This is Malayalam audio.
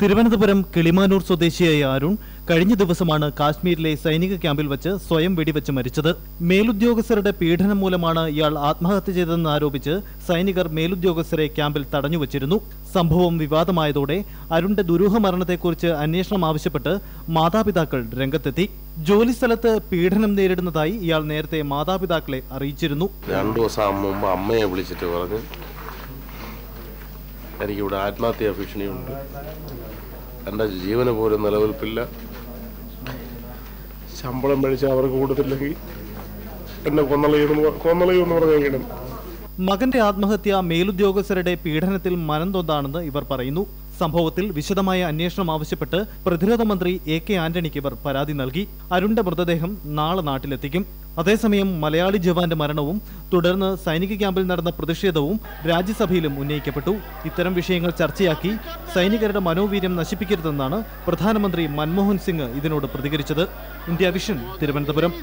തിരുവനന്തപുരം കിളിമാനൂർ സ്വദേശിയായ അരുൺ കഴിഞ്ഞ ദിവസമാണ് കാശ്മീരിലെ സൈനിക ക്യാമ്പിൽ വച്ച് സ്വയം വെടിവെച്ച് മരിച്ചത്. മേലുദ്യോഗസ്ഥരുടെ പീഡനം മൂലമാണ് ഇയാൾ ആത്മഹത്യ ചെയ്തതെന്ന് ആരോപിച്ച് സൈനികർ മേലുദ്യോഗസ്ഥരെ ക്യാമ്പിൽ തടഞ്ഞുവച്ചിരുന്നു സംഭവം വിവാദമായതോടെ അരുണിന്റെ ദുരൂഹ മരണത്തെക്കുറിച്ച് അന്വേഷണം ആവശ്യപ്പെട്ട് മാതാപിതാക്കൾ രംഗത്തെത്തി. ജോലിസ്ഥലത്ത് പീഡനം നേരിടുന്നതായി ഇയാൾ നേരത്തെ മാതാപിതാക്കളെ അറിയിച്ചിരുന്നു. രണ്ടു ദിവസം മുമ്പ് അമ്മയെ വിളിച്ചിട്ട് പറഞ്ഞ് എനിക്കിവിടെ ആത്മഹത്യ ഭീഷണിയുണ്ട്. എന്റെ ജീവന് പോലും നിലനിൽപ്പില്ല. ശമ്പളം മേടിച്ച് അവർക്ക് കൊടുത്തില്ലെങ്കിൽ എന്നെ കൊന്നളയുമെന്ന് പ- കൊന്നളയുമെന്ന് പറഞ്ഞേക്കണം മകന്റെ ആത്മഹത്യ മേലുദ്യോഗസ്ഥരുടെ പീഡനത്തിൽ മനം തൊന്നാണെന്ന് ഇവർ പറയുന്നു. സംഭവത്തിൽ വിശദമായ അന്വേഷണം ആവശ്യപ്പെട്ട് പ്രതിരോധ മന്ത്രി എ കെ ആന്റണിക്ക് ഇവർ പരാതി നൽകി. അരുണിന്റെ മൃതദേഹം നാളെ നാട്ടിലെത്തിക്കും. അതേസമയം മലയാളി ജവാന്റെ മരണവും തുടർന്ന് സൈനിക ക്യാമ്പിൽ നടന്ന പ്രതിഷേധവും രാജ്യസഭയിലും ഉന്നയിക്കപ്പെട്ടു. ഇത്തരം വിഷയങ്ങൾ ചർച്ചയാക്കി സൈനികരുടെ മനോവീര്യം നശിപ്പിക്കരുതെന്നാണ് പ്രധാനമന്ത്രി മൻമോഹൻ സിംഗ് ഇതിനോട് പ്രതികരിച്ചത്. India Vision Thiruvananthapuram.